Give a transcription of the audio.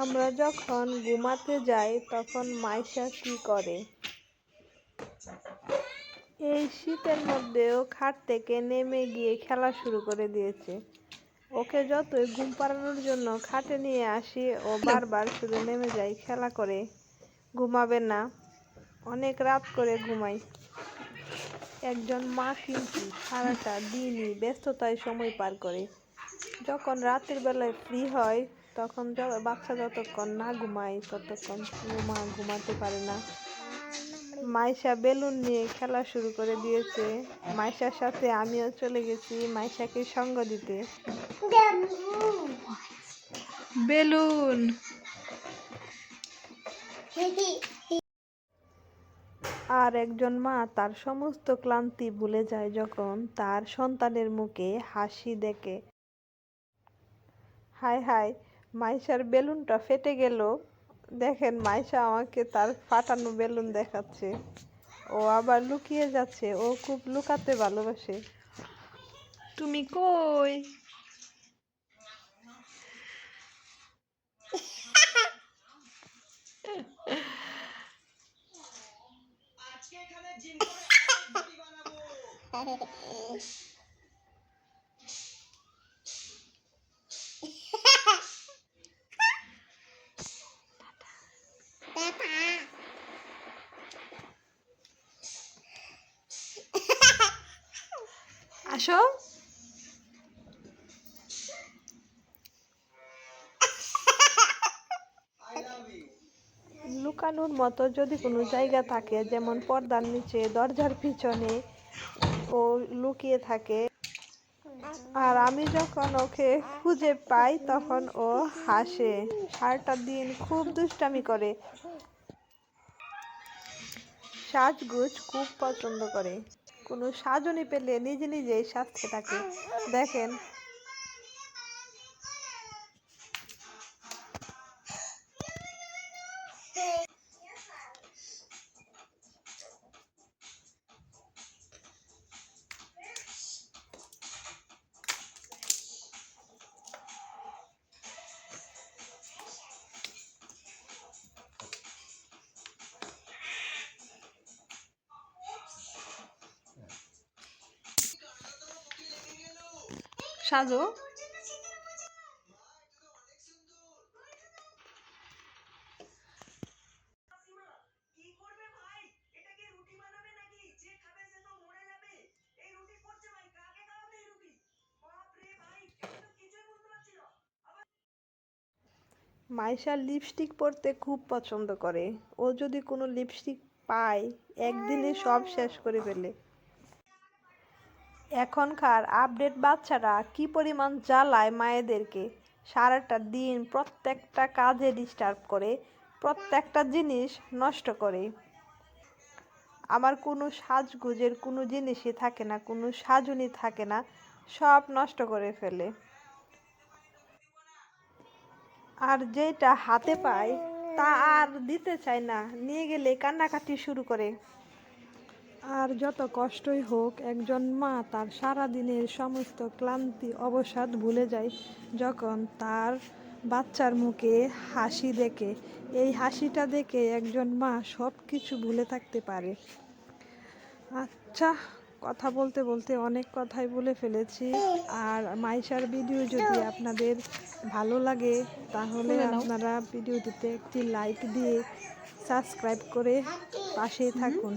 আমরা যখন ঘুমাতে যাই তখন মাইশা কি করে? এই শীতের মধ্যেও খাট থেকে নেমে গিয়ে খেলা শুরু করে দিয়েছে। ওকে যতই ঘুম পাড়ানোর জন্য খাটে নিয়ে আসি ও বারবার শুধু নেমে যায় খেলা করে। ঘুমাবে না। অনেক রাত করে ঘুমাই। একজন মা কিন্তু সারাটা দিনই ব্যস্ততায় সময় পার করে। যখন রাতের বেলায় ফ্রি হয় তখন বাচ্চা যতক্ষণ না ঘুমায়, ততক্ষণ ঘুমা, ঘুমাতে পারে না। মাইশা বেলুন নিয়ে খেলা শুরু করে দিয়েছে। মাইশার সাথে আমিও চলে গেছি মাইশাকে সঙ্গ দিতে। বেলুন! আর একজন মা তার সমস্ত ক্লান্তি ভুলে যায় যখন তার সন্তানের মুখে হাসি দেখে। হায় হায় মাইশার বেলুনটা ফেটে গেল। দেখেন মাইশা আমাকে তার ফাটানো বেলুন দেখাচ্ছে। ও আবার লুকিয়ে যাচ্ছে ও খুব লুকাতে ভালোবাসে। তুমি কই? আসো। লুকানোর মতো যদি কোনো জায়গা থাকে, যেমন পর্দার নিচে, দরজার পিছনে ও লুকিয়ে থাকে, আর আমি যখন ওকে খুঁজে পাই, তখন ও হাসে। সারাটা দিন খুব দুষ্টামি করে। সাজগুজ খুব পছন্দ করে। কোনো সাজনি পেলে নিজে নিজেই সাজতে থাকে দেখেন। না মাইশা লিপস্টিক পরতে খুব পছন্দ করে। ও যদি কোনো লিপস্টিক পায়, একদিনে সব শেষ করে ফেলে। এখনকার আপডেট বাচ্চারা কি পরিমাণ জ্বালায় মায়েদেরকে? সারাটা দিন প্রত্যেকটা কাজে ডিস্টার্ব করে, প্রত্যেকটা জিনিস নষ্ট করে। আমার কোনো সাজগোজের কোনো জিনিসই থাকে না, কোনো সাজুনি থাকে না, সব নষ্ট করে ফেলে। আর যেটা হাতে পায় তা আর দিতে চায় না, নিয়ে গেলে কান্নাকাটি শুরু করে। আর যত কষ্টই হোক একজন মা তার সারা দিনের সমস্ত ক্লান্তি অবসাদ ভুলে যায় যখন তার বাচ্চার মুখে হাসি দেখে। এই হাসিটা দেখে একজন মা সব কিছু ভুলে থাকতে পারে। আচ্ছা কথা বলতে বলতে অনেক কথাই বলে ফেলেছি। আর মাইশার ভিডিও যদি আপনাদের ভালো লাগে তাহলে আপনারা ভিডিওটিতে একটি লাইক দিয়ে সাবস্ক্রাইব করে পাশেই থাকুন।